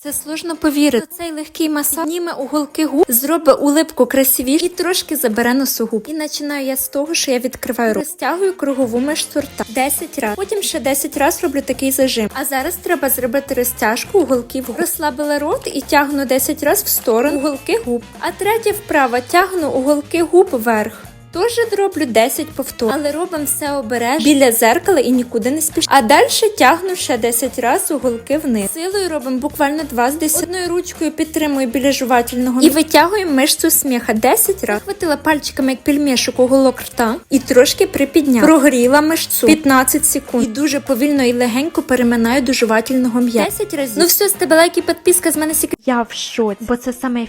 Це сложно повірити. Цей легкий масаж зніме уголки губ, зробить улипку красивіше і трошки забере носогуб. І починаю я з того, що я відкриваю руку, розтягую кругову мишцю рта 10 разів. Потім ще 10 разів роблю такий зажим. А зараз треба зробити розтяжку уголків губ. Розслабила рот і тягну 10 разів в сторону уголки губ. А третє вправо тягну уголки губ вверх. Теж роблю 10 повторів, але робимо все обережно біля зеркала і нікуди не спішимо. А далі тягну ще 10 разів уголки вниз. Силою робимо буквально 2 з 10. Одною ручкою підтримую біля жувательного і витягуємо мишцю сміха 10 разів. Хватила пальчиками як пельмешок уголок рта і трошки припідняла. Прогріла мишцю 15 секунд. І дуже повільно і легенько переминаю до жувательного м'яза. 10 разів. Ну все, з тебе лайк і підписка, з мене секрет. Я в шоці, бо це саме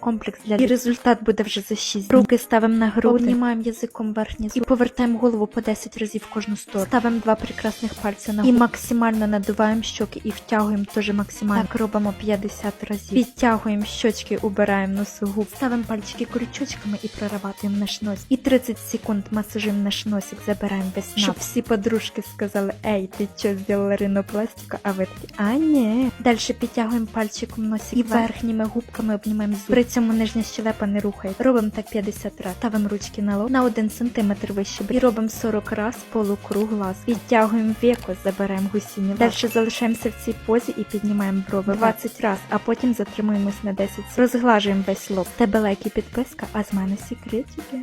комплекс для і результат буде вже за 6 Руки ставимо на груди, обнімаємо язиком верхній зуб і повертаємо голову по 10 разів в кожну сторону. Ставимо два прекрасних пальця на і максимально надуваємо щоки і втягуємо теж максимально. Так робимо 50 разів. Підтягуємо щочки, убираємо носогуб, ставимо пальчики крючочками і прорабатуємо наш нос. І 30 секунд масажуємо наш носик, забираємо весь напряг. Щоб всі подружки сказали, ей, ти що зробила ринопластику? А ви такі, а ні. Далі підтягуємо пальчиком носик і верхніми губками обнімаємо зуб. При цьому нижня щелепа не рухає. Робимо так 50 разів. Ставимо ручки на на 1 см вище. І робимо 40 разів полукруг глаз. Підтягуємо веко, заберемо гусіння. Далі залишаємося в цій позі і піднімаємо брови 20 разів, а потім затримуємось на 10 секунд. Розглажуємо весь лоб. Тебе лайк і підписка, а з мене секретики.